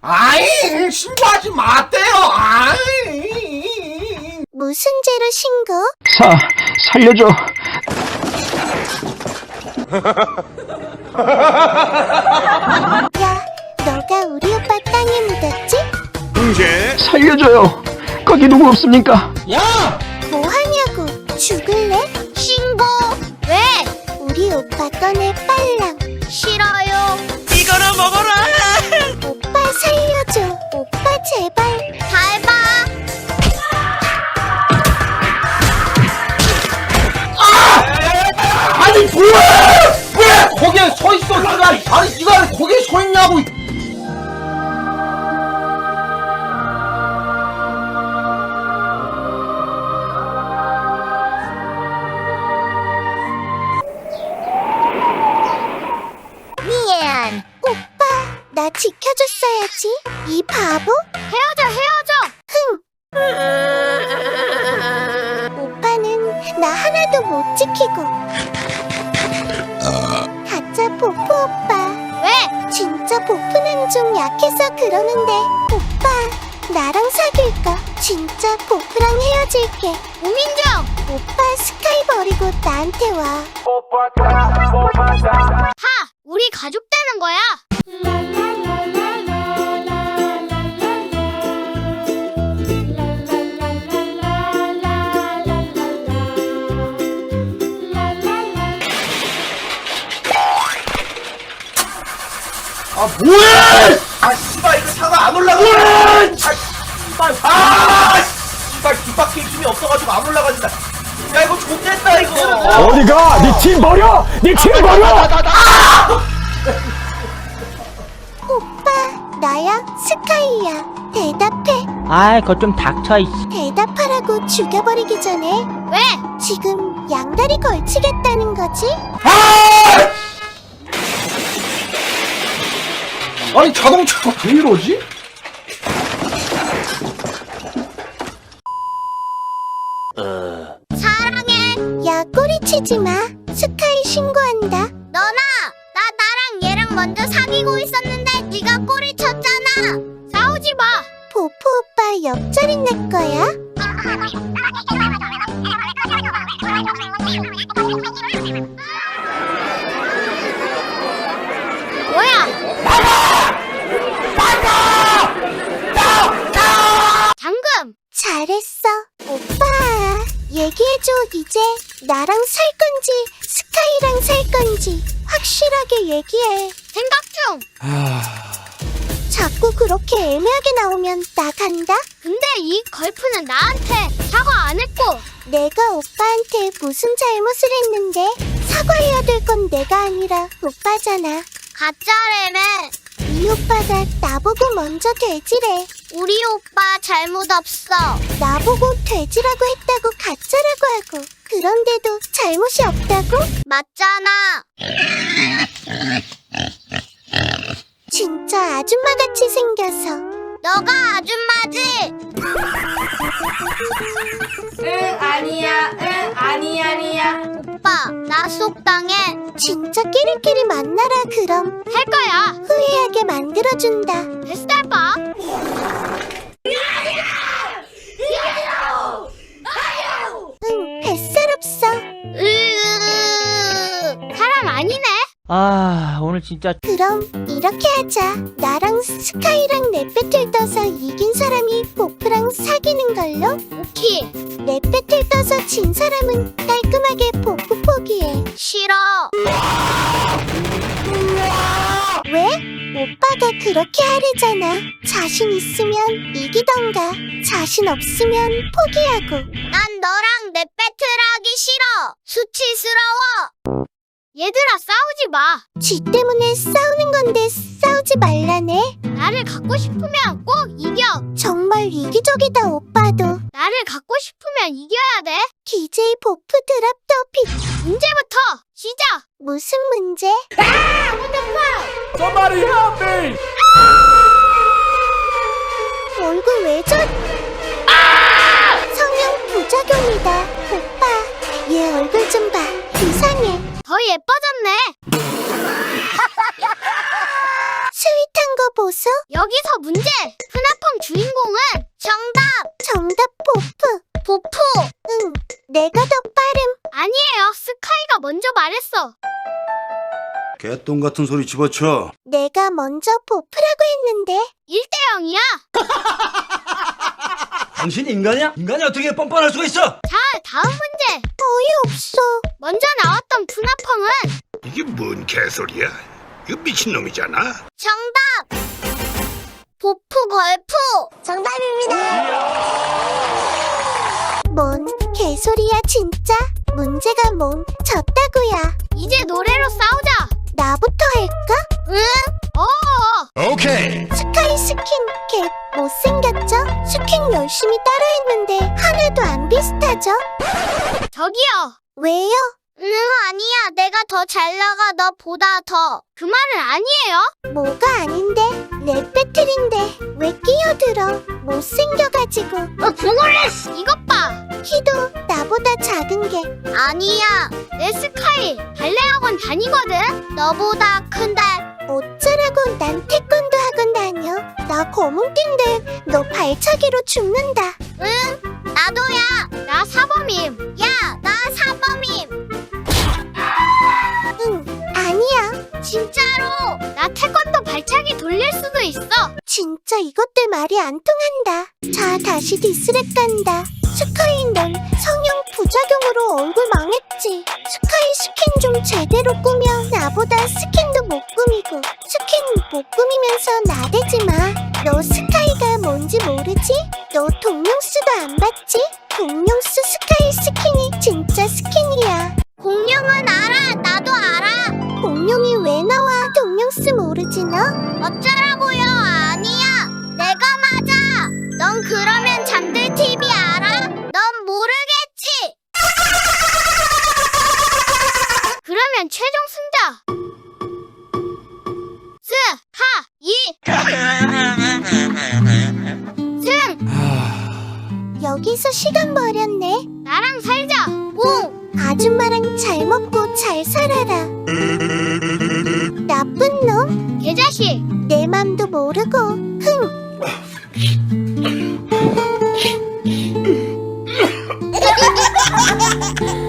아이 신고하지 마세요. 아이. 무슨 죄로 신고? 사, 살려줘. 야, 너가 우리 오빠 땅에 묻었지? 살려줘요. 거기 누구 없습니까? 야. 뭐 하냐고? 죽을래? 신고! 왜? 우리 오빠 꺼내 빨 아니 네가 왜 거기에 서 있냐고. 미안. 오빠, 나 지켜줬어야지. 이 바보? 헤어져, 헤어져. 흥. 오빠는 나 하나도 못 지키고. 가짜 보프 오빠. 왜? 진짜 보프는 좀 약해서 그러는데. 오빠, 나랑 사귈까? 진짜 보프랑 헤어질게. 우민정! 오빠 스카이 버리고 나한테 와. 하! 우리 가족 되는 거야! 아 뭐해? 아 씨발 이거 차가 안 올라가. 아 씨발. 아 씨발 뒷바퀴 힘이 없어가지고 안 올라가진다. 야 이거 좋겠다 이거. 어디가? 네 팀 버려! 네 팀 버려! 오빠, 나야? 스카이야. 대답해. 아이, 그거 좀 닥쳐, 이씨. 대답하라고 죽여버리기 전에. 왜? 지금 양다리 걸치겠다는 거지? 아 니 자동차가 왜 이러지? 사랑해. 야, 꼬리치지 마. 스카이 신고한다. 너나, 나 나랑 얘랑 먼저 사귀고 있었는데 네가 꼬리 쳤잖아. 싸우지 마. 보프 오빠 옆자리 내 거야? 장금! 잘했어. 오빠, 얘기해줘, 이제. 나랑 살 건지, 스카이랑 살 건지. 확실하게 얘기해. 생각 중! 자꾸 그렇게 애매하게 나오면 나 간다? 근데 이 걸프는 나한테 사과 안 했고. 내가 오빠한테 무슨 잘못을 했는데? 사과해야 될 건 내가 아니라 오빠잖아. 가짜래매. 이 오빠가 나보고 먼저 돼지래. 우리 오빠 잘못 없어. 나보고 돼지라고 했다고 가짜라고 하고. 그런데도 잘못이 없다고? 맞잖아. 진짜 아줌마같이 생겨서. 너가 아줌마지? 응 아니야 응 아니 아니야 오빠, 나 속당해. 진짜 끼리끼리 만나라, 그럼. 할 거야. 후회하게 만들어준다. 봐. 응, 뱃살 없어. 으으으으. 사람 아니네. 아, 오늘 진짜. 그럼 이렇게 하자. 나랑 스카이랑 랩 배틀 떠서 이긴 사람이 보프랑 사귀는 걸로? 오케이. 랩 배틀 떠서 진 사람은 깔끔하게 보프 포기해. 싫어. 왜? 오빠가 그렇게 하래잖아. 자신 있으면 이기던가. 자신 없으면 포기하고. 난 너랑 랩 배틀하기 싫어. 수치스러워. 얘들아 싸우지 마. 지 때문에 싸우는 건데 싸우지 말라네. 나를 갖고 싶으면 꼭 이겨. 정말 이기적이다 오빠도. 나를 갖고 싶으면 이겨야 돼. DJ 보프 드랍더 핏. 문제부터 시작. 무슨 문제? Somebody help me! 얼굴 왜 저? 성형 부작용이다. 오빠, 얘 얼굴 좀 봐. 더 예뻐졌네. 보소. 여기서 문제. 푸나펑 주인공은 정답. 정답 보프. 보프. 응. 내가 더 빠름. 아니에요. 스카이가 먼저 말했어. 개똥 같은 소리 집어쳐. 내가 먼저 보프라고 했는데 1대 0이야. 당신 인간이야? 인간이 어떻게 뻔뻔할 수가 있어? 자, 다음 문제. 어이없어. 먼저 나왔던 푸나펑은 이게 뭔 개소리야? 이거 미친놈이잖아. 정답. 보프 걸프. 정답입니다. 뭔 개소리야 진짜? 문제가 뭔 졌다고야. 이제 노래로 싸우자. 나부터 할까? 열심히 따라했는데 하나도 안 비슷하죠? 저기요. 왜요? 응 아니야. 내가 더 잘 나가. 너보다 더. 그 말은 아니에요. 뭐가 아닌데? 랩 배틀인데 왜 끼어들어? 못생겨가지고. 너 죽을래 이것 봐. 키도 나보다 작은 게. 아니야. 내 스카이 발레 학원 다니거든. 너보다 큰데. 어쩌라고 난 태권도 나 검은띠인데 너 발차기로 죽는다. 응? 나도야. 나 사범임. 야 나 사범임. 응, 아니야. 진짜로. 나태 진짜 이것들 말이 안 통한다. 자, 다시 디스랩 간다. 스카이 넌 성형 부작용으로 얼굴 망했지. 스카이 스킨 좀 제대로 꾸며 나보다 스킨도 못 꾸미고 스킨 못 꾸미면서 나대지 마. 너 스카이가 뭔지 모르지? 너 동룡스도 안 봤지? 동룡스 스카이 스킨이 진짜 스킨이야. 공룡은 알아. 나도 알아. 공룡이 왜 나와? 동룡스 모르지 너? 어쩌라고 승. 여기서 시간 버렸네. 나랑 살자. 오. 아줌마랑 잘 먹고 잘 살아라. 나쁜 놈? 개자식. 내 맘도 모르고. 흥.